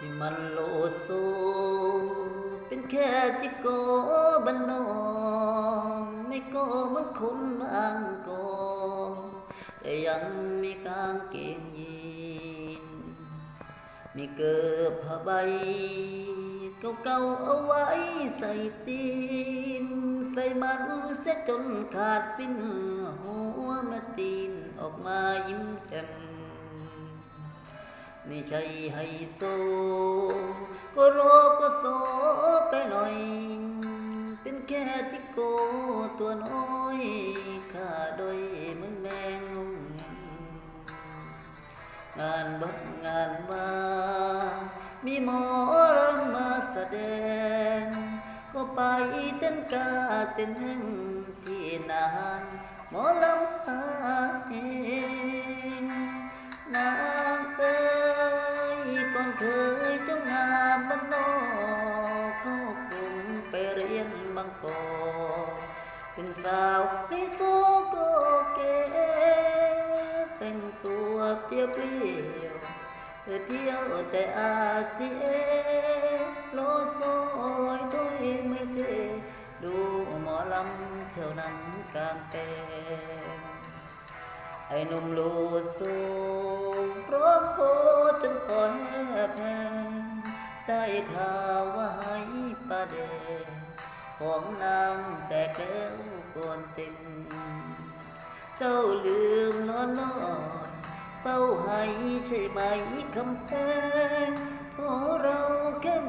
ที่มันโลโซเป็นแค่จิโกบันนองไม่โกมันคนบางกองแต่ยังมีกางเกงยีนมีเกิบผ้าใบเก่าๆเอาไว้ใส่ตีน ใส่มันเสียจนขาดปิ้นหัวมาตีนออกมายิ้มแจ่ม ไม่ใช่ไฮโซก็โรก็โซไปหน่อย เป็นแค่ที่โกตัวน้อยข้าโดยเหมือนแมงมุมงานบัดงานมา มีหมอรำมาแสดง ก็ไปเต้นกาเต้นแห่งที่นานหมอลำหาเอง เป็นสาวให้โซโกเกแต่งตัวเปรี้ยวเปรี้ยวเที่ยวแต่อาเซียโลโซลอยด้วยไม่เทดูหมอลำเที่ยวนั้นกลางแปลงไอ้นุ่มโลโซร้องโคจนคอแหบแห้งได้ข่าว ของนางแต่แก้วก่อนเต็งเจ้าลืมนอนนอนเป้าให้ใช่ไหมคำแพงขอเราแค่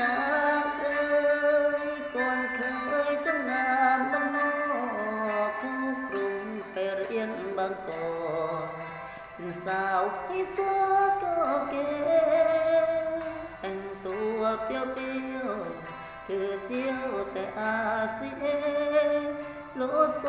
นางเอ้ยก่อนเคยจงงามบ้างนอกเข้ากรุงไปเรียนบางกอกเป็นสาวให้โซก็เก๋แต่งตัวเปรี้ยวเปรี้ยวเธอเที่ยวแต่อาเซียโลโซ